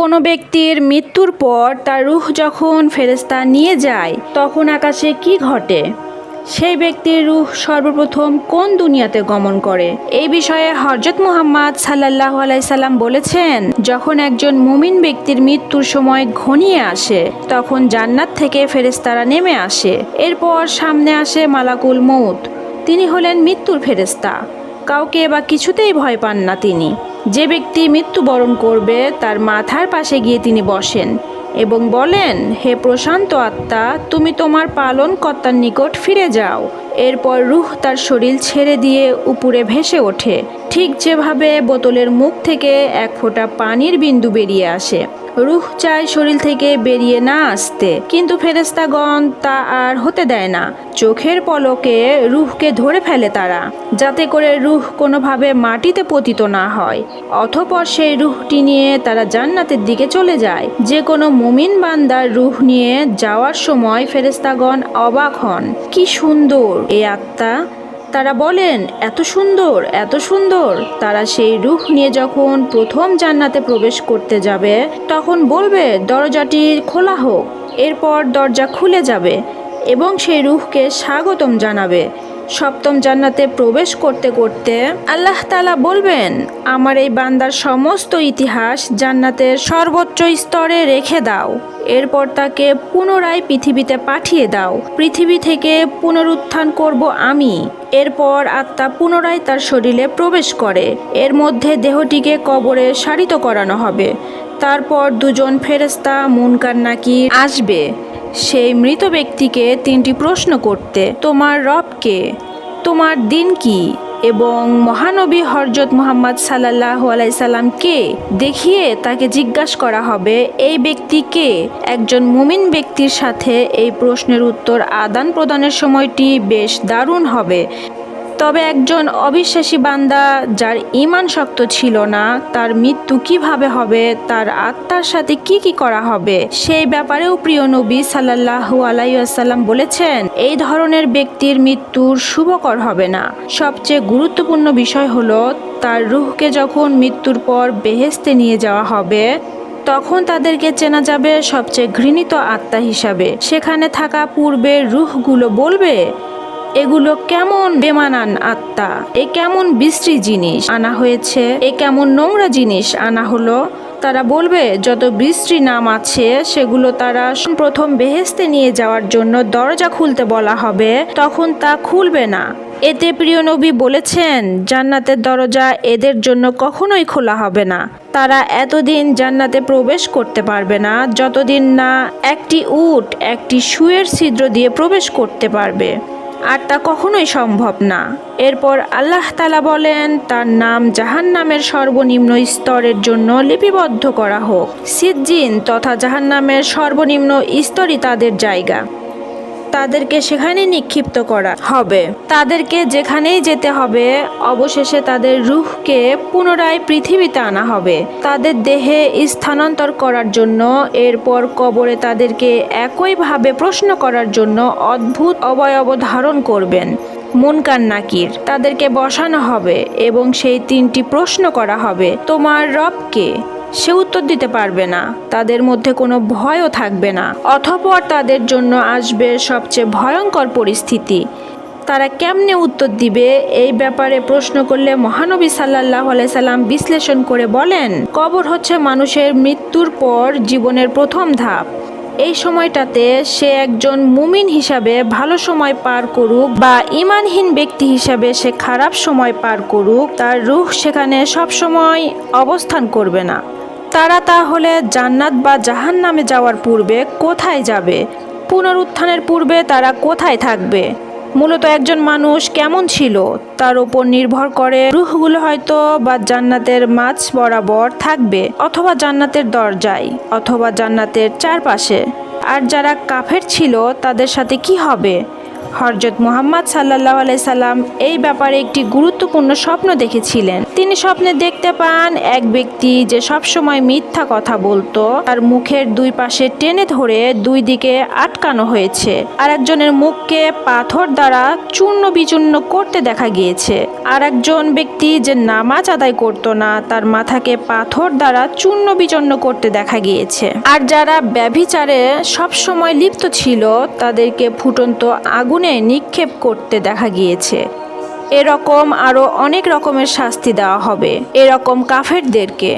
কোনো ব্যক্তির মৃত্যুর পর তার রুহ যখন ফেরেস্তা নিয়ে যায়, তখন আকাশে কি ঘটে? সেই ব্যক্তির রুহ সর্বপ্রথম কোন দুনিয়াতে গমন করে? এই বিষয়ে হরজত মুহাম্মদ সাল্লাহ আলাইসাল্লাম বলেছেন, যখন একজন মুমিন ব্যক্তির মৃত্যুর সময় ঘনিয়ে আসে, তখন জান্নাত থেকে ফেরেস্তারা নেমে আসে। এরপর সামনে আসে মালাকুল মৌত তিনি হলেন মৃত্যুর ফেরেস্তা কাউকে বা কিছুতেই ভয় পান না তিনি। যে ব্যক্তি মৃত্যুবরণ করবে, তার মাথার পাশে গিয়ে তিনি বসেন এবং বলেন, হে প্রশান্ত আত্মা, তুমি তোমার পালন কর্তার নিকট ফিরে যাও। এরপর রুহ তার শরীর ছেড়ে দিয়ে উপরে ভেসে ওঠে। ঠিক যেভাবে বোতলের মুখ থেকে এক ফোঁটা পানির বিন্দু বেরিয়ে আসে। রুহ চায় শরীর থেকে বেরিয়ে না আসতে, কিন্তু ফেরেস্তাগণ তা আর হতে দেয় না। চোখের পলকে রুহকে ধরে ফেলে তারা, যাতে করে রুহ কোনোভাবে মাটিতে পতিত না হয়। অথপর সেই রুহটি নিয়ে তারা জান্নাতের দিকে চলে যায়। যে কোনো মুমিন বান্দার রুহ নিয়ে যাওয়ার সময় ফেরেস্তাগণ অবাক হন। কি সুন্দর! এ আত্মা। তারা বলেন, এত সুন্দর এত সুন্দর। তারা সেই রুহ নিয়ে যখন প্রথম জান্নাতে প্রবেশ করতে যাবে, তখন বলবে, দরজাটি খোলা হোক। এরপর দরজা খুলে যাবে এবং সেই রুহকে স্বাগতম জানাবে। সপ্তম জান্নাতে প্রবেশ করতে করতে আল্লাহ তালা বলবেন, আমার এই বান্দার সমস্ত ইতিহাস জান্নাতের সর্বোচ্চ স্তরে রেখে দাও। এরপর তাকে পুনরায় পৃথিবীতে পাঠিয়ে দাও। পৃথিবী থেকে পুনরুত্থান করব আমি। এরপর আত্মা পুনরায় তার শরীরে প্রবেশ করে। এর মধ্যে দেহটিকে কবরে সারিত করানো হবে। তারপর দুজন ফেরেস্তা মুনকার নাকি আসবে। সেই মৃত ব্যক্তিকে তিনটি প্রশ্ন করতে, তোমার রবকে তোমার দিন কি? এবং মহানবী হরজত মোহাম্মদ সাল্লাহ আলাইসাল্লাম কে? দেখিয়ে তাকে জিজ্ঞাসা করা হবে, এই ব্যক্তিকে একজন মুমিন ব্যক্তির সাথে এই প্রশ্নের উত্তর আদান প্রদানের সময়টি বেশ দারুণ হবে। তবে একজন অবিশ্বাসী বান্দা যার ইমান শক্ত ছিল না, তার মৃত্যু কীভাবে হবে, তার আত্মার সাথে কি কি করা হবে, সেই ব্যাপারেও প্রিয় নবী সাল্লাহু আলাইসাল্লাম বলেছেন, এই ধরনের ব্যক্তির মৃত্যুর শুভকর হবে না। সবচেয়ে গুরুত্বপূর্ণ বিষয় হলো, তার রুহকে যখন মৃত্যুর পর বেহেস্তে নিয়ে যাওয়া হবে, তখন তাদেরকে চেনা যাবে সবচেয়ে ঘৃণিত আত্মা হিসাবে। সেখানে থাকা পূর্বের রুহগুলো বলবে এগুলো কেমন বেমানান আত্মা? এ কেমন বিশ্রী জিনিস আনা হয়েছে? এ কেমন নোংরা জিনিস আনা হলো? তারা বলবে, যত বিশ্রী নাম আছে, সেগুলো তারা প্রথম বেহেস্তে নিয়ে যাওয়ার জন্য দরজা খুলতে বলা হবে, তখন তা খুলবে না। এতে প্রিয় নবী বলেছেন, জান্নাতের দরজা এদের জন্য কখনোই খোলা হবে না। তারা এতদিন জান্নাতে প্রবেশ করতে পারবে না, যতদিন না একটি উট একটি শুয়ের ছিদ্র দিয়ে প্রবেশ করতে পারবে। আর তা কখনোই সম্ভব না। এরপর আল্লাহ তালা বলেন, তার নাম জাহান নামের সর্বনিম্ন স্তরের জন্য লিপিবদ্ধ করা হোক। সিজ্জিন তথা জাহান নামের সর্বনিম্ন স্তরই তাদের জায়গা। তাদেরকে সেখানে নিক্ষিপ্ত করা হবে। তাদেরকে যেখানেই যেতে হবে, অবশেষে তাদের রুহকে পুনরায় পৃথিবীতে আনা হবে। তাদের দেহে স্থানান্তর করার জন্য, এরপর কবরে তাদেরকে একইভাবে প্রশ্ন করার জন্য অদ্ভুত অবয়ব ধারণ করবেন। মুনকার নাকির, তাদেরকে বসানো হবে এবং সেই তিনটি প্রশ্ন করা হবে, তোমার রবকে সে উত্তর দিতে পারবে না। তাদের মধ্যে কোনো ভয়ও থাকবে না। অথপর তাদের জন্য আসবে সবচেয়ে ভয়ঙ্কর পরিস্থিতি। তারা কেমনে উত্তর দিবে? এই ব্যাপারে প্রশ্ন করলে মহানবী সাল্লাহ সাল্লাম বিশ্লেষণ করে বলেন, কবর হচ্ছে মানুষের মৃত্যুর পর জীবনের প্রথম ধাপ। এই সময়টাতে সে একজন মুমিন হিসাবে ভালো সময় পার করুক বা ইমানহীন ব্যক্তি হিসাবে সে খারাপ সময় পার করুক, তার রুখ সেখানে সব সময় অবস্থান করবে না। তারা তাহলে জান্নাত বা জাহান নামে যাওয়ার পূর্বে কোথায় যাবে? পুনরুত্থানের পূর্বে তারা কোথায় থাকবে? মূলত একজন মানুষ কেমন ছিল? তার উপর নির্ভর করে রুহগুলো হয়তো বা জান্নাতের মাঝ বরাবর থাকবে অথবা জান্নাতের দরজায় অথবা জান্নাতের চারপাশে। আর যারা কাফের ছিল, তাদের সাথে কি হবে? হরজত মোহাম্মদ সাল্লাহ সাল্লাম এই ব্যাপারে একটি গুরুত্বপূর্ণ স্বপ্ন দেখেছিলেন। তিনি স্বপ্নে দেখতে পান এক ব্যক্তি যে সবসময় মিথ্যা কথা বলতো, তার মুখের দুই পাশে টেনে ধরে দুই দিকে আটকানো হয়েছে। আর একজনের মুখকে পাথর দ্বারা চূর্ণ বিচূর্ণ করতে দেখা গিয়েছে। আর একজন ব্যক্তি যে নামাজ আদায় করতো না, তার মাথাকে পাথর দ্বারা চূর্ণ বিচূর্ণ করতে দেখা গিয়েছে। আর যারা ব্যভিচারে সবসময় লিপ্ত ছিল, তাদেরকে ফুটন্ত আগুনে নিক্ষেপ করতে দেখা গিয়েছে। এরকম আরও অনেক রকমের শাস্তি দেওয়া হবে। এরকম কাফেরদেরকে।